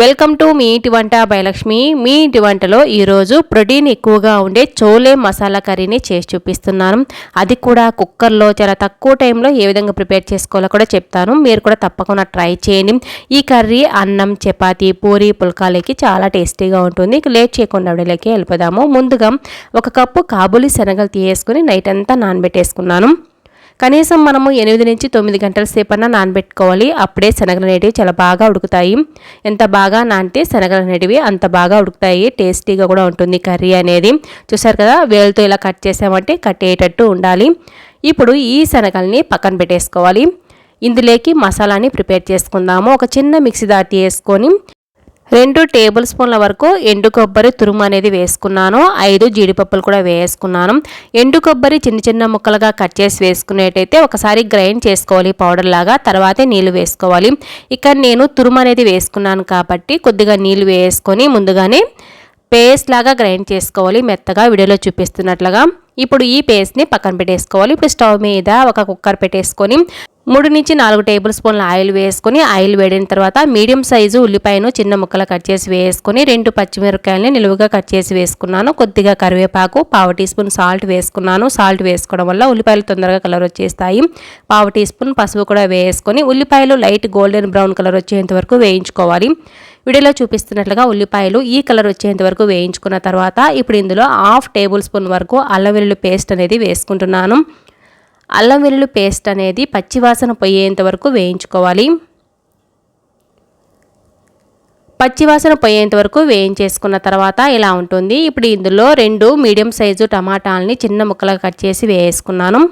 Welcome to me ఇంటి వంట భయలక్ష్మి మీ ఇంటి వంటలో ఈరోజు ప్రోటీన్ ఎక్కువగా ఉండే చోలే మసాలా కర్రీని చేసి చూపిస్తున్నాను. అది కూడా కుక్కర్లో చాలా తక్కువ టైంలో ఏ విధంగా ప్రిపేర్ చేసుకోవాలో కూడా చెప్తాను. మీరు కూడా తప్పకుండా ట్రై చేయండి. ఈ కర్రీ అన్నం చపాతి పూరి పుల్కాలకి చాలా టేస్టీగా ఉంటుంది. లేట్ చేయకుండా విడలేకి వెళ్ళిపోదాము. ముందుగా ఒక కప్పు కాబూలి శనగలు తీసేసుకుని నైట్ అంతా నానబెట్టేసుకున్నాను. కనీసం మనము ఎనిమిది నుంచి తొమ్మిది గంటల సేపన్నా నానబెట్టుకోవాలి. అప్పుడే శనగలు అనేటివి చాలా బాగా ఉడుకుతాయి. ఎంత బాగా నానితే శనగలు అనేటివి అంత బాగా ఉడుకుతాయి. టేస్టీగా కూడా ఉంటుంది కర్రీ అనేది. చూసారు కదా వేలుతో ఇలా కట్ చేసామంటే కట్ అయ్యేటట్టు ఉండాలి. ఇప్పుడు ఈ శనగల్ని పక్కన పెట్టేసుకోవాలి. ఇందులోకి మసాలాని ప్రిపేర్ చేసుకుందాము. ఒక చిన్న మిక్సీ దాటి వేసుకొని రెండు టేబుల్ స్పూన్ల వరకు ఎండు కొబ్బరి తురుము అనేది వేసుకున్నాను. ఐదు జీడిపప్పులు కూడా వేసుకున్నాను. ఎండు కొబ్బరి చిన్న చిన్న ముక్కలుగా కట్ చేసి వేసుకునేటైతే ఒకసారి గ్రైండ్ చేసుకోవాలి పౌడర్ లాగా. తర్వాతే నీళ్ళు వేసుకోవాలి. ఇక్కడ నేను తురుము అనేది వేసుకున్నాను కాబట్టి కొద్దిగా నీళ్ళు వేసుకొని ముందుగానే పేస్ట్ లాగా గ్రైండ్ చేసుకోవాలి మెత్తగా వీడియోలో చూపిస్తున్నట్లుగా. ఇప్పుడు ఈ పేస్ట్ని పక్కన పెట్టేసుకోవాలి. ఇప్పుడు స్టవ్ మీద ఒక కుక్కర్ పెట్టేసుకొని మూడు నుంచి నాలుగు టేబుల్ స్పూన్ల ఆయిల్ వేసుకొని ఆయిల్ వేడిన తర్వాత మీడియం సైజు ఉల్లిపాయను చిన్న ముక్కలు కట్ చేసి వేసుకొని రెండు పచ్చిమిరపకాయలని నిలువుగా కట్ చేసి వేసుకున్నాను. కొద్దిగా కరివేపాకు పావు టీ స్పూన్ సాల్ట్ వేసుకున్నాను. సాల్ట్ వేసుకోవడం వల్ల ఉల్లిపాయలు తొందరగా కలర్ వచ్చేస్తాయి. పావు టీ స్పూన్ పసుపు కూడా వేసుకొని ఉల్లిపాయలు లైట్ గోల్డెన్ బ్రౌన్ కలర్ వచ్చేంత వరకు వేయించుకోవాలి. వీడియోలో చూపిస్తున్నట్లుగా ఉల్లిపాయలు ఈ కలర్ వచ్చేంత వరకు వేయించుకున్న తర్వాత ఇప్పుడు ఇందులో హాఫ్ టేబుల్ స్పూన్ వరకు అల్లం వెల్లుల్లి పేస్ట్ అనేది వేసుకుంటున్నాను. అల్లం వెల్లుల్లి పేస్ట్ అనేది పచ్చివాసన పోయేంత వరకు వేయించుకోవాలి. పచ్చివాసన పోయేంత వరకు వేయించేసుకున్న తర్వాత ఇలా ఉంటుంది. ఇప్పుడు ఇందులో రెండు మీడియం సైజు టమాటాలని చిన్న ముక్కలుగా కట్ చేసి వేసుకున్నాను.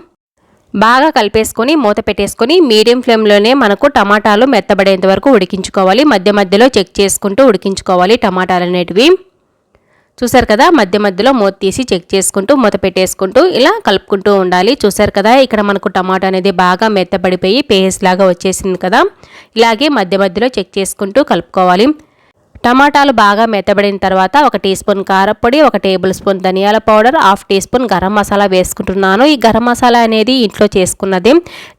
బాగా కలిపేసుకొని మూత పెట్టేసుకొని మీడియం ఫ్లేమ్లోనే మనకు టమాటాలు మెత్తబడేంత వరకు ఉడికించుకోవాలి. మధ్య మధ్యలో చెక్ చేసుకుంటూ ఉడికించుకోవాలి టమాటాలు అనేటివి చూసారు కదా మధ్య మధ్యలో మూత తీసి చెక్ చేసుకుంటూ మూత పెట్టేసుకుంటూ ఇలా కలుపుకుంటూ ఉండాలి. చూసారు కదా ఇక్కడ మనకు టమాటా అనేది బాగా మెత్తబడిపోయి పేస్ట్ లాగా వచ్చేసింది కదా. ఇలాగే మధ్య మధ్యలో చెక్ చేసుకుంటూ కలుపుకోవాలి. టమాటాలు బాగా మెత్తబడిన తర్వాత ఒక టీ స్పూన్ కారపొడి ఒక టేబుల్ స్పూన్ ధనియాల powder half teaspoon garam masala వేసుకుంటున్నాను. ఈ గరం మసాలా అనేది ఇంట్లో చేసుకున్నది.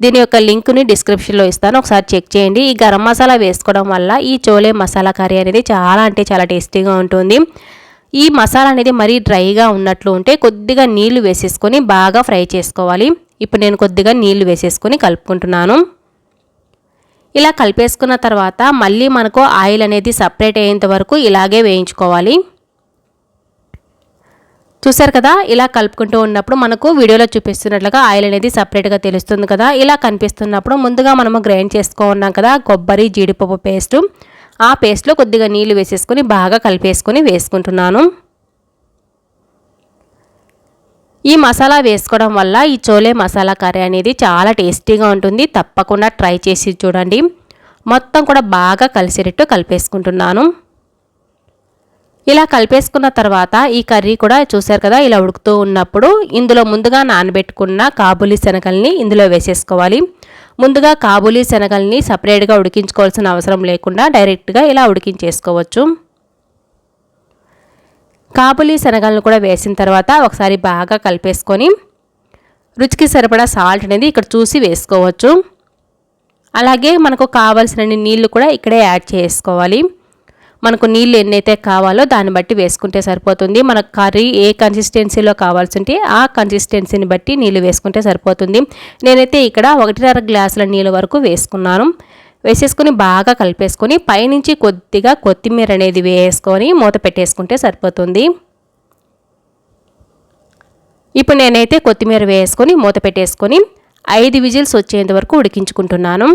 దీని యొక్క లింక్ని డిస్క్రిప్షన్లో ఇస్తాను. ఒకసారి చెక్ చేయండి. ఈ గరం మసాలా వేసుకోవడం వల్ల ఈ చోలే మసాలా కర్రీ అనేది చాలా అంటే చాలా టేస్టీగా ఉంటుంది. ఈ మసాలా అనేది మరీ డ్రైగా ఉన్నట్లు ఉంటే కొద్దిగా నీళ్ళు వేసేసుకొని బాగా ఫ్రై చేసుకోవాలి. ఇప్పుడు నేను కొద్దిగా నీళ్ళు వేసేసుకొని కలుపుకుంటున్నాను. ఇలా కలిపేసుకున్న తర్వాత మళ్ళీ మనకు ఆయిల్ అనేది సపరేట్ అయ్యేంత వరకు ఇలాగే వేయించుకోవాలి. చూసారు కదా ఇలా కలుపుకుంటూ ఉన్నప్పుడు మనకు వీడియోలో చూపిస్తున్నట్లుగా ఆయిల్ అనేది సపరేట్గా తెలుస్తుంది కదా ఇలా కనిపిస్తున్నప్పుడు ముందుగా మనము గ్రైండ్ చేసుకో ఉన్నాం కదా కొబ్బరి జీడిపప్పు పేస్టు. ఆ పేస్ట్లో కొద్దిగా నీళ్ళు వేసేసుకుని బాగా కలిపేసుకొని వేసుకుంటున్నాను. ఈ మసాలా వేసుకోవడం వల్ల ఈ చోలే మసాలా కర్రీ అనేది చాలా టేస్టీగా ఉంటుంది. తప్పకుండా ట్రై చేసి చూడండి. మొత్తం కూడా బాగా కలిసేటట్టు కలిపేసుకుంటున్నాను. ఇలా కలిపేసుకున్న తర్వాత ఈ కర్రీ కూడా చూసారు కదా ఇలా ఉడుకుతూ ఉన్నప్పుడు ఇందులో ముందుగా నానబెట్టుకున్న కాబూలీ శనగల్ని ఇందులో వేసేసుకోవాలి. ముందుగా కాబూలీ శనగల్ని సపరేట్గా ఉడికించుకోవాల్సిన అవసరం లేకుండా డైరెక్ట్గా ఇలా ఉడికించేసుకోవచ్చు. కాపులి శనగలను కూడా వేసిన తర్వాత ఒకసారి బాగా కలిపేసుకొని రుచికి సరిపడా సాల్ట్ అనేది ఇక్కడ చూసి వేసుకోవచ్చు. అలాగే మనకు కావాల్సిన నీళ్ళు కూడా ఇక్కడే యాడ్ చేసుకోవాలి. మనకు నీళ్ళు ఎన్నైతే కావాలో దాన్ని బట్టి వేసుకుంటే సరిపోతుంది. మనకు కర్రీ ఏ కన్సిస్టెన్సీలో కావాల్సి ఉంటే ఆ కన్సిస్టెన్సీని బట్టి నీళ్ళు వేసుకుంటే సరిపోతుంది. నేనైతే ఇక్కడ ఒకటిన్నర గ్లాసుల నీళ్ళ వరకు వేసుకున్నాను. వేసేసుకొని బాగా కలిపేసుకొని పైనుంచి కొద్దిగా కొత్తిమీర అనేది వేసుకొని మూత పెట్టేసుకుంటే సరిపోతుంది. ఇప్పుడు నేనైతే కొత్తిమీర వేసుకొని మూత పెట్టేసుకొని ఐదు విజిల్స్ వచ్చేంత వరకు ఉడికించుకుంటున్నాను.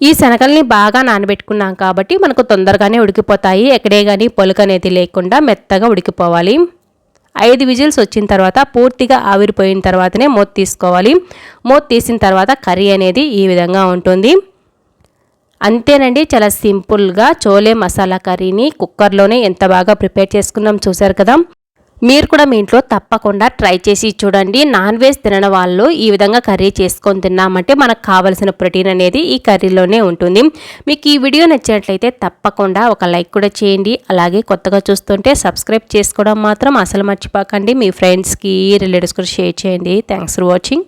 ఈ శనగల్ని బాగా నానబెట్టుకున్నాం కాబట్టి మనకు తొందరగానే ఉడికిపోతాయి. ఎక్కడే కానీ పొలుకు అనేది లేకుండా మెత్తగా ఉడికిపోవాలి. ఐదు విజిల్స్ వచ్చిన తర్వాత పూర్తిగా ఆవిరిపోయిన తర్వాతనే మూత తీసుకోవాలి. మూత తీసిన తర్వాత కర్రీ అనేది ఈ విధంగా ఉంటుంది. అంతేనండి చాలా సింపుల్గా చోలే మసాలా కర్రీని కుక్కర్లోనే ఎంత బాగా ప్రిపేర్ చేసుకున్నాం చూసారు కదా? మీరు కూడా మీ ఇంట్లో తప్పకుండా ట్రై చేసి చూడండి. నాన్ వెజ్ తినని వాళ్ళు ఈ విధంగా కర్రీ చేసుకొని తిన్నామంటే మనకు కావలసిన ప్రోటీన్ అనేది ఈ కర్రీలోనే ఉంటుంది. మీకు ఈ వీడియో నచ్చినట్లయితే తప్పకుండా ఒక లైక్ కూడా చేయండి. అలాగే కొత్తగా చూస్తుంటే సబ్స్క్రైబ్ చేసుకోవడం మాత్రం అసలు మర్చిపోకండి. మీ ఫ్రెండ్స్కి రిలేటివ్స్ కూడా షేర్ చేయండి. Thanks for watching.